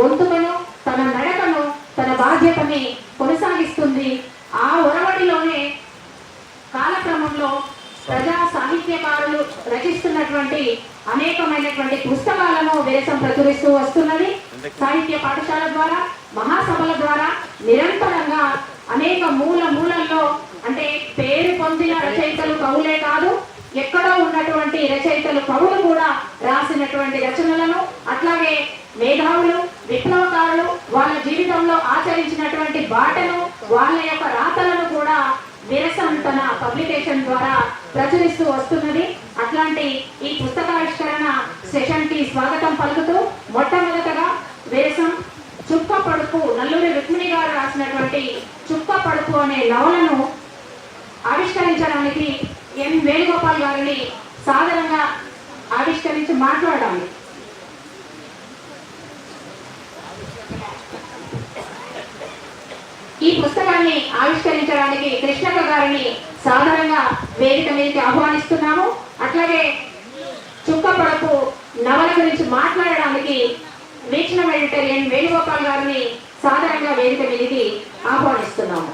గొంతుకను తన నడకను తన బాధ్యతని కొనసాగిస్తుంది. ఆ ఒరవడిలోనే కాలక్రమంలో ప్రజా సాహిత్యకారులు రచిస్తున్నటువంటి అనేకమైనటువంటి పుస్తకాలను వేసం ప్రచురిస్తూ వస్తున్నది. సాహిత్య పాఠశాల ద్వారా మహాసభల ద్వారా నిరంతరంగా అనేక మూల మూలల్లో అంటే పేరు పొందిన రచయితలు కవులే కాదు ఎక్కడో ఉన్నటువంటి రచయితలు కవులు కూడా రాసినటువంటి రచనలను అట్లాగే మేధావులు వాళ్ళ యొక్క రాతలను కూడా విరసం తన పబ్లికేషన్ ద్వారా ప్రచురిస్తూ వస్తున్నది. అట్లాంటి ఈ పుస్తకావిష్కరణ సెషన్కి స్వాగతం పలుకుతూ మొట్టమొదటగా విరసం చుక్క పడుపు నల్లూరి రుక్మిణి గారు రాసినటువంటి చుక్క పడుపు అనే నవలను ఆవిష్కరించడానికి ఎం వేణుగోపాల్ గారిని సాధారణంగా ఆవిష్కరించి మాట్లాడాలి ఈ పుస్తకాన్ని ఆవిష్కరించడానికి కృష్ణక గారిని సాధారణంగా వేదిక మీదకి ఆహ్వానిస్తున్నాము. అట్లాగే చుక్క పడపు నవల గురించి మాట్లాడడానికి వీక్షణ ఎడిటర్ ఎన్ వేణుగోపాల్ గారిని సాధారణంగా వేదిక మీదకి ఆహ్వానిస్తున్నాము.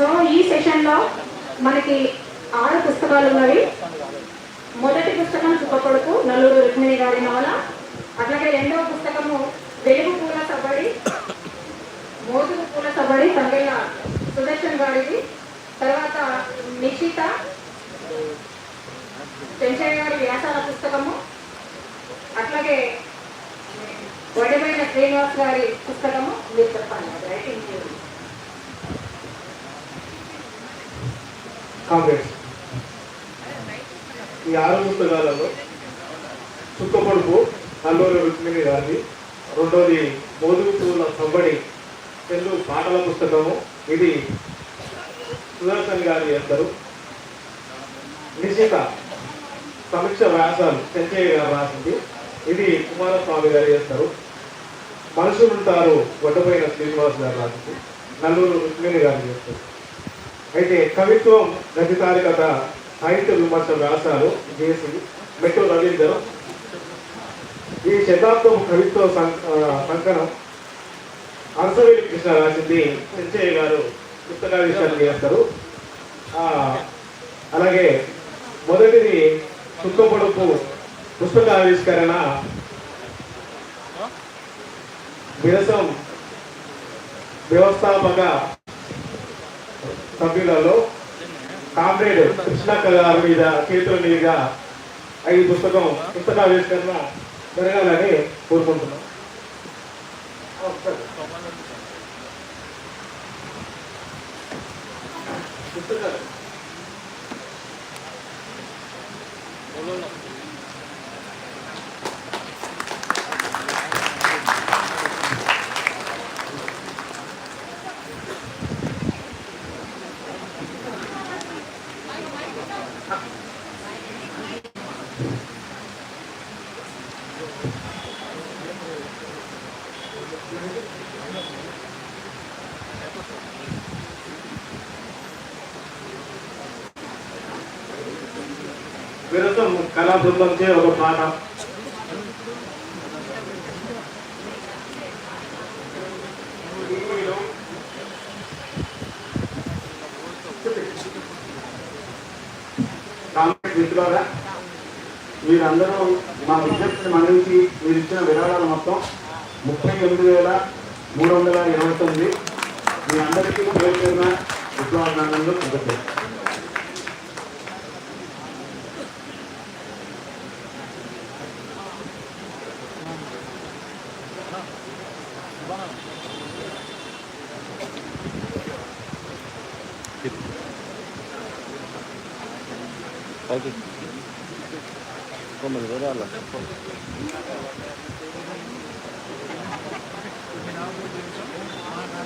సో ఈ సెషన్లో మనకి ఆరు పుస్తకాలు ఉన్నవి మొదటి పుస్తకం చుక్కకొడుకు నలుగురు రుక్మిణి గారి నవల. అట్లాగే రెండవ పుస్తకము వెలుగు పూల సబడి మోదుగు పూల సబడి తమిళ సుదర్శన్ గారిది. తర్వాత నిషిత చెంచయ్య గారి వ్యాసాల పుస్తకము. అట్లాగే వడిమైన శ్రీనివాస్ గారి పుస్తకము. మీరు చెప్పండి రైటింగ్ కాంగ్రెస్. ఈ ఆరు పుస్తకాలలో చుక్కపొడుపు నల్లూరి రుక్మిణి గారిది రెండోది మోదుగు పూల సంబడి తెలుగు పాటల పుస్తకము ఇది సుదర్శన్ గారి చేస్తారు నిశిత సమీక్ష వ్యాసాలు చెంచయ్య గారు రాసింది. ఇది కుమారస్వామి గారు చేస్తారు మనుషులుంటారు గొడ్డపోయిన శ్రీనివాస్ గారు రాసింది. నల్లూరు రుక్మిణి గారు చేస్తారు అయితే కవిత్వం గతికారికత సాహిత్య విమర్శ వ్యాసాలు జేసి మెట్టు రవీందర్. ఈ శతాబ్దం కవిత్వ సంకనం ఆ, అరసవేలి కృష్ణ రాసింది చెంచయ్య గారు పుస్తకావిష్కరణ చేస్తారు. ఆ, అలాగే మొదటిది చుక్కపొడుపు పుస్తకావిష్కరణ. విరసం వ్యవస్థాపక సభ్యులలో కామ్రేడ్ కృష్ణక్క గారి మీద చేతుల మీదుగా ఐదు పుస్తకం పుస్తకావిష్కరణ జరగాలని కోరుకుంటున్నాం. పుస్తకాలు. విరసం కళా బృందంచే ఒక పాట కాంగ్రెస్ మిత్రులారా మీరందరూ మా విజ్ఞప్తిని మన్నించి మీరు ఇచ్చిన విరాళాలు మొత్తం ముప్పై ఎనిమిది వేల మూడు వందల ఇరవై తొమ్మిది. మీ అందరికీ పేరు పేరున విప్లవాభినందనలు కృతజ్ఞతలు ఓకే తొమ్మిది వేల